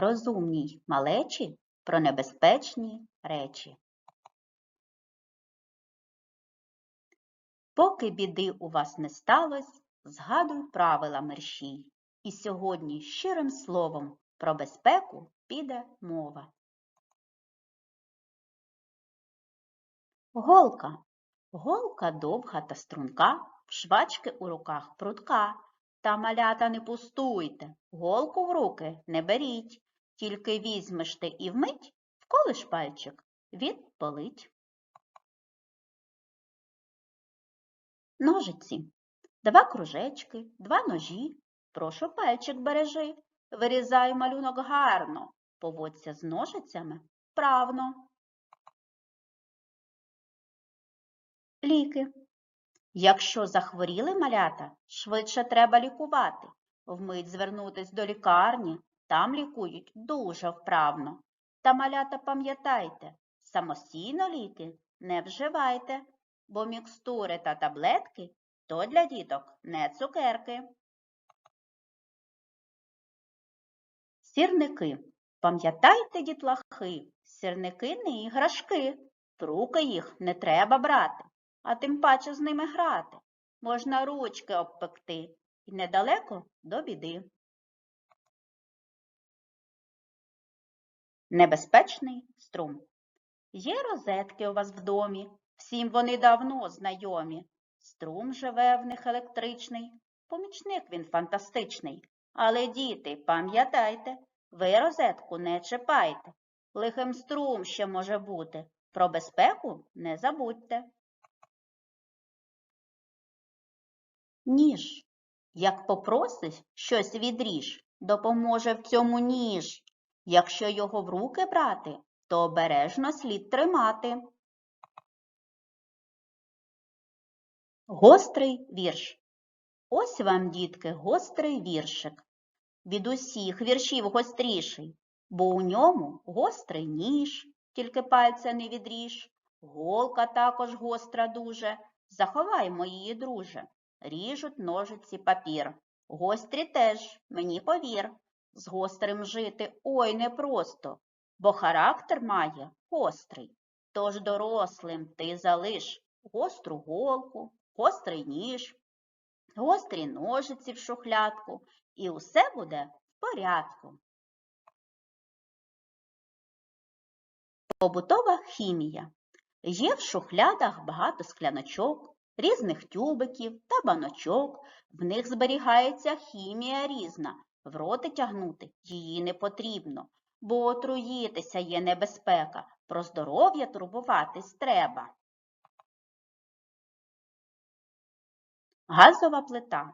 розумній малечі про небезпечні речі. Поки біди у вас не сталось, згадуй правила мерщій. І сьогодні щирим словом про безпеку піде мова. Голка. Голка довга та струнка, швачки у руках прутка. Та малята не пустуйте, голку в руки не беріть, тільки візьмеш ти і вмить, вколиш пальчик, він болить. Ножиці. Два кружечки, два ножі. Прошу пальчик бережи. Вирізай малюнок гарно. Поводься з ножицями вправно. Ліки. Якщо захворіли малята, швидше треба лікувати. Вмить звернутись до лікарні, там лікують дуже вправно. Та малята пам'ятайте, самостійно ліки не вживайте, бо мікстури та таблетки то для діток не цукерки. Сірники. Пам'ятайте, дітлахи, сірники не іграшки. В руки їх не треба брати, а тим паче з ними грати. Можна ручки обпекти і недалеко до біди. Небезпечний струм. Є розетки у вас в домі, всім вони давно знайомі. Струм живе в них електричний, помічник він фантастичний. Але, діти, пам'ятайте, ви розетку не чіпайте. Лихим струм ще може бути. Про безпеку не забудьте. Ніж. Як попросиш щось відріж, допоможе в цьому ніж. Якщо його в руки брати, то обережно слід тримати. Гострий вірш. Ось вам, дітки, гострий віршик. Від усіх віршів гостріший, бо у ньому гострий ніж, тільки пальця не відріж. Голка також гостра дуже. Заховаймо її, друже. Ріжуть ножиці папір. Гострі теж, мені повір. З гострим жити ой непросто, бо характер має гострий. Тож дорослим ти залиш гостру голку, гострий ніж, гострі ножиці в шухлядку, і усе буде в порядку. Побутова хімія. Є в шухлядах багато скляночок, різних тюбиків та баночок. В них зберігається хімія різна. В роти тягнути її не потрібно, бо отруїтися є небезпека, про здоров'я турбуватись треба. Газова плита.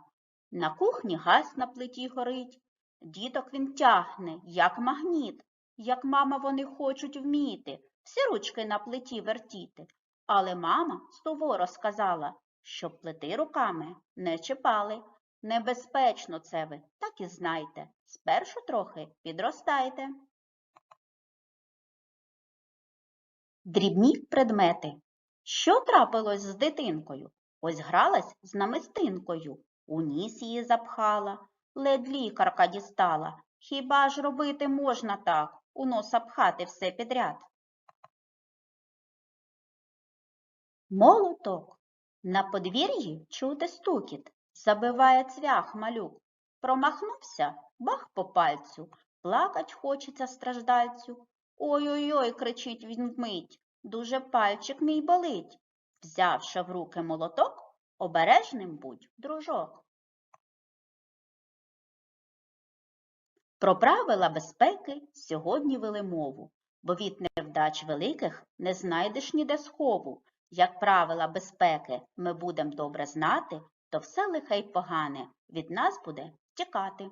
На кухні газ на плиті горить. Діток він тягне, як магніт, як мама вони хочуть вміти, всі ручки на плиті вертіти. Але мама суворо сказала, щоб плити руками не чіпали. Небезпечно це ви, так і знайте. Спершу трохи підростайте. Дрібні предмети. Що трапилось з дитинкою? Ось гралась з намистинкою, у ніс її запхала, ледь лікарка дістала. Хіба ж робити можна так, у носа пхати все підряд? Молоток. На подвір'ї чути стукіт, забиває цвях малюк. Промахнувся, бах по пальцю, плакать хочеться страждальцю. Ой-ой-ой, кричить він вмить, дуже пальчик мій болить. Взявши в руки молоток, обережним будь, дружок. Про правила безпеки сьогодні вели мову, бо від невдач великих не знайдеш ніде схову. Як правила безпеки ми будемо добре знати, то все лихе й погане від нас буде тікати.